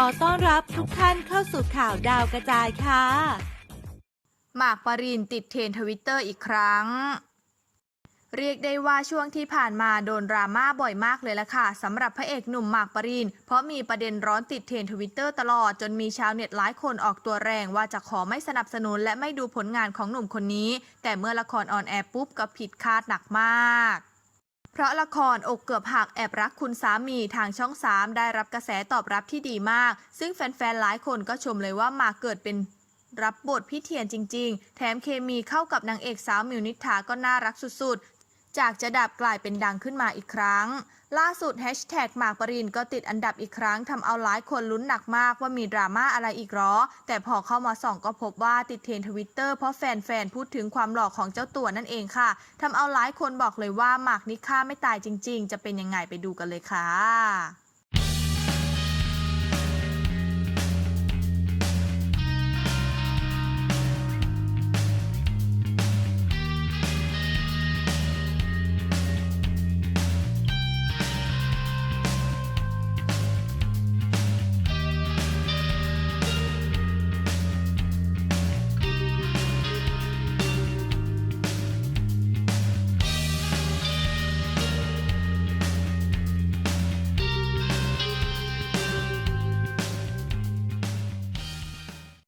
ขอต้อนรับทุกท่านเข้าสู่ข่าวดาวกระจายค่ะ หมากปรินติดเทรนทวิตเตอร์อีกครั้ง เรียกได้ว่าช่วงที่ผ่านมาโดนดราม่าบ่อยมากเลยละค่ะสำหรับพระเอกหนุ่มหมากปริน เพราะมีประเด็นร้อนติดเทรนทวิตเตอร์ตลอดจนมีชาวเน็ตหลายคนออกตัวแรงว่าจะขอไม่สนับสนุนและไม่ดูผลงานของหนุ่มคนนี้ แต่เมื่อละครออนแอร์ปุ๊บก็ผิดคาดหนักมาก เพราะละครอกเกือบหักแอบรักคุณสามีทางช่อง 3 ได้รับกระแสตอบรับที่ดีมาก ซึ่งแฟนๆ หลายคนก็ชมเลยว่าหมากเกิดเป็นรับบทพี่เทียนจริง ๆ แถมเคมีเข้ากับนางเอกสาวมิวนิษฐาก็น่ารักสุด ๆ จากจะดับกลายเป็นดังขึ้นมาอีกครั้ง ล่าสุดแฮชแท็กหมากปรินก็ติดอันดับอีกครั้งทำเอาหลายคนลุ้นหนักมากว่ามีดราม่าอะไรอีกหรอ แต่พอเข้ามาส่องก็พบว่าติดเทรนทวิตเตอร์เพราะแฟนๆ พูดถึงความหล่อของเจ้าตัวนั่นเองค่ะทำเอาหลายคนบอกเลยว่าหมากนิค่าไม่ตายจริง ๆ จะเป็นยังไงไปดูกันเลยค่ะ